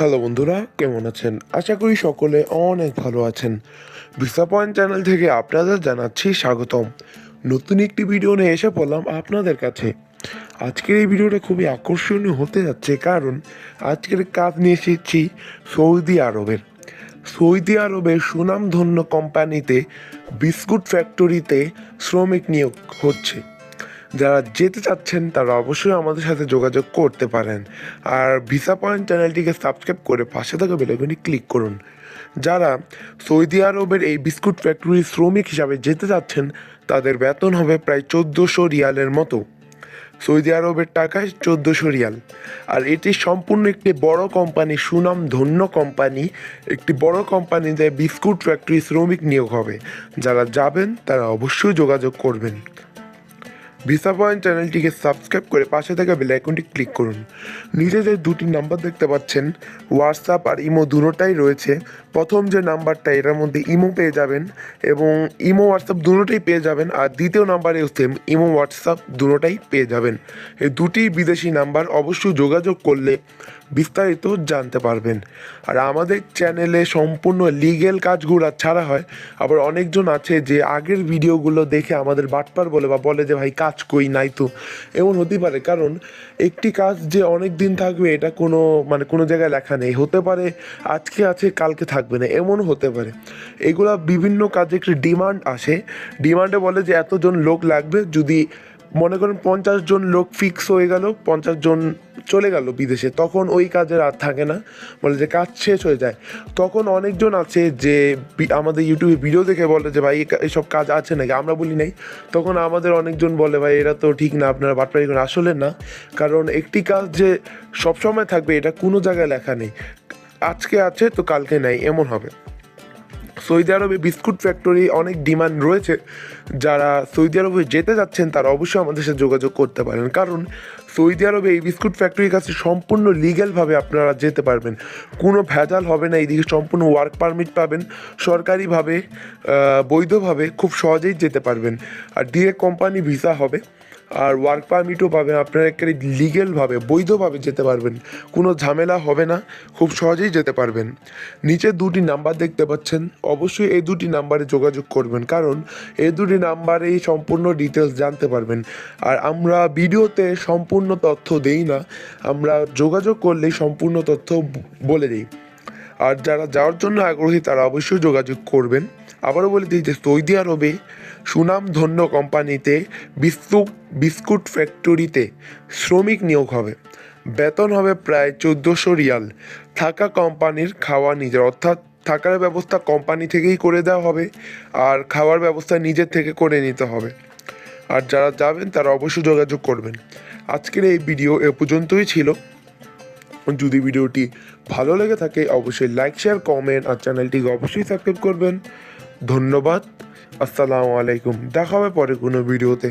Hello বন্ধুরা, কেমন আছেন? আশা করি সকলে অনেক ভালো আছেন। ভিসা পয়েন্ট চ্যানেল থেকে আপনাদের জানাচ্ছি স্বাগতম। নতুন একটি ভিডিও নিয়ে এসে পড়লাম আপনাদের কাছে। আজকের এই ভিডিওটা খুবই আকর্ষণীয় হতে যাচ্ছে কারণ আজকের কাজ নিয়ে এসেছি সৌদি আরবের। সৌদি আরবের সুনামধন্য কোম্পানিতে বিস্কুট ফ্যাক্টরিতে শ্রমিক নিয়োগ হচ্ছে। যারা যেতে চাচ্ছেন, তারা অবশ্যই আমাদের সাথে যোগাযোগ করতে পারেন। আর ভিসা পয়েন্ট চ্যানেলটিকে সাবস্ক্রাইব করে পাশে থাকা বেলাইকনে ক্লিক করুন। যারা সৌদি আরবের এই বিস্কুট ফ্যাক্টরির শ্রমিক হিসাবে যেতে চাচ্ছেন, তাদের বেতন হবে প্রায় চোদ্দোশো রিয়ালের মতো। সৌদি আরবের টাকায় চোদ্দোশো রিয়াল। আর এটি সম্পূর্ণ একটি বড় কোম্পানি সুনাম ধন্য কোম্পানি একটি বড় কোম্পানিতে বিস্কুট ফ্যাক্টরি শ্রমিক নিয়োগ হবে। যারা যাবেন, তারা অবশ্যই যোগাযোগ করবেন। ভিসা পয়েন্ট চ্যানেলটিকে সাবস্ক্রাইব করে পাশে থাকা বেল আইকনটি ক্লিক করুন। নিচে যে দুটি নাম্বার দেখতে পাচ্ছেন হোয়াটসঅ্যাপ আর ইমো দুটোটাই রয়েছে। প্রথম যে নাম্বারটা এটার মধ্যে ইমো পেয়ে যাবেন এবং ইমো হোয়াটসঅ্যাপ দুটোটাই পেয়ে যাবেন আর দ্বিতীয় নাম্বারে সেম ইমো হোয়াটসঅ্যাপ দুটোটাই পেয়ে যাবেন। এই দুটি বিদেশি নাম্বার অবশ্যই যোগাযোগ করলে বিস্তারিত জানতে পারবেন। আর আমাদের চ্যানেলে সম্পূর্ণ লিগেল কাজগুলো ছাড়া হয়। আবার অনেকজন আছে যে আগের ভিডিওগুলো দেখে আমাদের বাটপার বলে বা বলে যে, ভাই, কাজ কই নাই তো। এমন হতে পারে, কারণ একটি কাজ যে অনেক দিন থাকবে, এটা কোনো মানে কোনো জায়গায় লেখা নেই। হতে পারে আজকে আছে, কালকে থাকবে না এমন হতে পারে। এগুলা বিভিন্ন কাজে একটি ডিমান্ড আসে। ডিমান্ডে বলে যে এতজন লোক লাগবে, যদি মনে করেন পঞ্চাশ জন লোক ফিক্স হয়ে গেল, পঞ্চাশ জন চলে গেল বিদেশে, তখন ওই কাজের আর থাকে না। বলে যে কাজ শেষ হয়ে যায়। তখন অনেকজন আছে যে আমাদের ইউটিউবে ভিডিও দেখে বলে যে, ভাই এইসব কাজ আছে নাকি? আমরা বলি নাই। তখন আমাদের অনেকজন বলে, ভাই, এরা তো ঠিক না, আপনারা বাটপাড়ি করেন। আসলে না, কারণ একটি কাজ যে সবসময় থাকবে, এটা কোনো জায়গায় লেখা নেই। আজকে আছে তো কালকে নাই, এমন হবে। সৌদি আরবে বিস্কুট ফ্যাক্টরি অনেক ডিমান্ড রয়েছে। যারা সৌদি আরবে যেতে যাচ্ছেন, তারা অবশ্যই আমাদের সাথে যোগাযোগ করতে পারেন। কারণ সৌদি আরবে এই বিস্কুট ফ্যাক্টরির কাছে সম্পূর্ণ লিগ্যালভাবে আপনারা যেতে পারবেন। কোনো ভেজাল হবে না এইদিকে সম্পূর্ণ ওয়ার্ক পারমিট পাবেন। সরকারিভাবে বৈধভাবে খুব সহজেই যেতে পারবেন। আর ডিরেক্ট কোম্পানি ভিসা হবে। আর ওয়ার্ক পারমিটও পাবেন, আপনারা একেবারে লিগেলভাবে বৈধভাবে যেতে পারবেন। কোনো ঝামেলা হবে না, খুব সহজেই যেতে পারবেন। নিচে দুটি নাম্বার দেখতে পাচ্ছেন, অবশ্যই এই দুটি নাম্বারে যোগাযোগ করবেন, কারণ এই দুটি নাম্বারেই সম্পূর্ণ ডিটেলস জানতে পারবেন। আর আমরা ভিডিওতে সম্পূর্ণ তথ্য দেই না, আমরা যোগাযোগ করলেই সম্পূর্ণ তথ্য বলে দিই। আর যারা যাওয়ার জন্য আগ্রহী, তারা অবশ্যই যোগাযোগ করবেন। আবারও বলে দিই যে সৌদি আরবে সুনাম ধন্য কোম্পানিতে বিস্কুট বিস্কুট ফ্যাক্টরিতে শ্রমিক নিয়োগ হবে। বেতন হবে প্রায় চোদ্দোশো রিয়াল। থাকা কোম্পানির খাওয়া নিজের, অর্থাৎ থাকার ব্যবস্থা কোম্পানি থেকেই করে দেওয়া হবে আর খাওয়ার ব্যবস্থা নিজের থেকে করে নিতে হবে। আর যারা যাবেন তারা অবশ্যই যোগাযোগ করবেন। আজকের এই ভিডিও এ পর্যন্তই ছিল। যদি ভিডিওটি ভালো লেগে থাকে অবশ্যই লাইক, শেয়ার, কমেন্ট আর চ্যানেলটিকে অবশ্যই সাবস্ক্রাইব করবেন। ধন্যবাদ। আসসালামু আলাইকুম। দেখা হবে পরে কোনো ভিডিওতে।